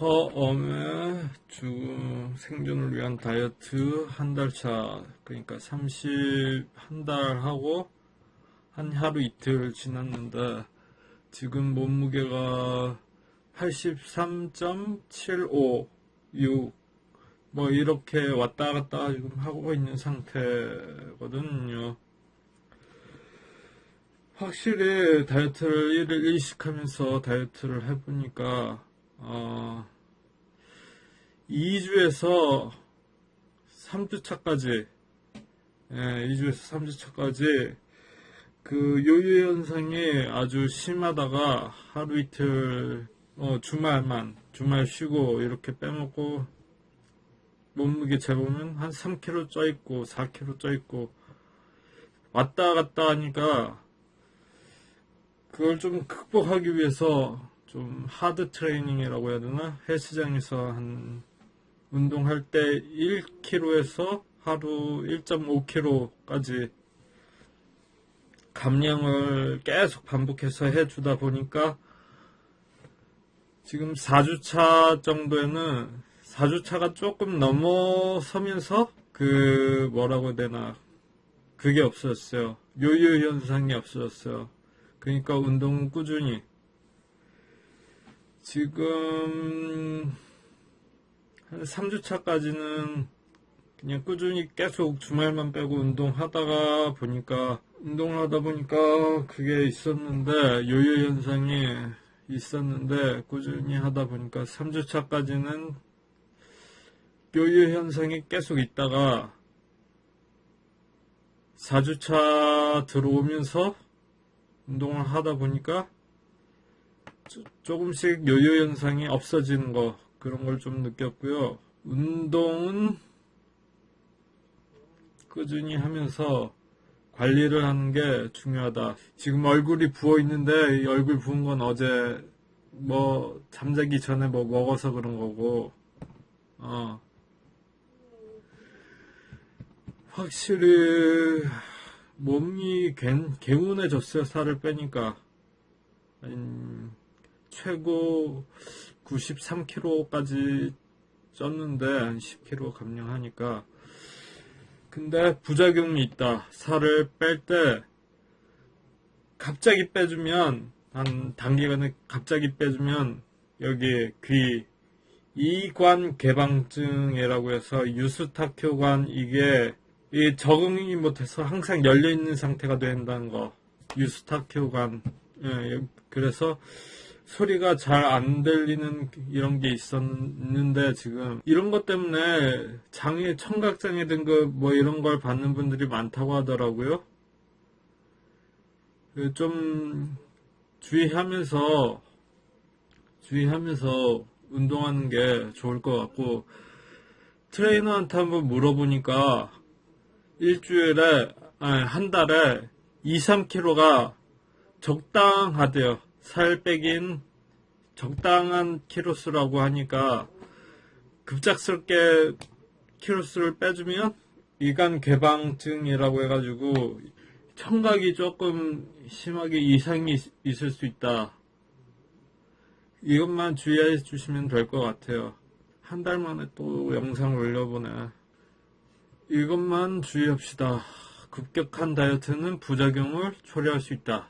허엄의 주 생존을 위한 다이어트 한 달 차. 그러니까 30 한 달 하고 한 하루 이틀 지났는데 지금 몸무게가 83.756 뭐 이렇게 왔다 갔다 지금 하고 있는 상태거든요. 확실히 다이어트를 일을 일식하면서 다이어트를 해보니까 어 2주에서 3주차까지 예, 2주에서 3주차까지 그 요요 현상이 아주 심하다가 하루 이틀 어, 주말만 주말 쉬고 이렇게 빼먹고 몸무게 재보면 한 3kg 쪄 있고 4kg 쪄 있고 왔다 갔다 하니까 그걸 좀 극복하기 위해서 좀 하드 트레이닝이라고 해야 되나 헬스장에서 한 운동할 때 1kg에서 하루 1.5kg까지 감량을 계속 반복해서 해주다 보니까 지금 4주차 정도에는 4주차가 조금 넘어서면서 그 뭐라고 해야 되나 그게 없어졌어요. 요요 현상이 없어졌어요. 그러니까 운동 꾸준히 지금 한 3주차까지는 그냥 꾸준히 계속 주말만 빼고 운동하다가 보니까 운동을 하다 보니까 그게 있었는데 요요 현상이 있었는데 꾸준히 하다 보니까 3주차까지는 요요 현상이 계속 있다가 4주차 들어오면서 운동을 하다 보니까 조금씩 요요 현상이 없어지는 거 그런 걸 좀 느꼈고요. 운동은 꾸준히 하면서 관리를 하는 게 중요하다. 지금 얼굴이 부어 있는데 이 얼굴 부은 건 어제 뭐 잠자기 전에 뭐 먹어서 그런 거고 어 확실히 몸이 개, 개운해졌어요 살을 빼니까 음, 최고 93kg까지 쪘는데 한 10kg 감량하니까. 근데 부작용이 있다. 살을 뺄 때 갑자기 빼주면 한 단기간에 갑자기 빼주면 여기 귀 이관 개방증이라고 해서 유스타큐관 이게 이 적응이 못해서 항상 열려 있는 상태가 된다는 거. 유스타큐관. 예, 그래서 소리가 잘 안 들리는 이런 게 있었는데 지금 이런 것 때문에 장애 청각장애 등급 뭐 이런 걸 받는 분들이 많다고 하더라고요. 그좀 주의하면서 주의하면서 운동하는 게 좋을 것 같고 트레이너한테 한번 물어보니까 일주일에 아니 한 달에 2, 3kg가 적당하대요. 살 빼긴 적당한 키로수라고 하니까 급작스럽게 키로수를 빼주면 이간 개방증이라고 해가지고 청각이 조금 심하게 이상이 있을 수 있다. 이것만 주의해 주시면 될 것 같아요. 한 달 만에 또 영상을 올려보네. 이것만 주의합시다. 급격한 다이어트는 부작용을 초래할 수 있다.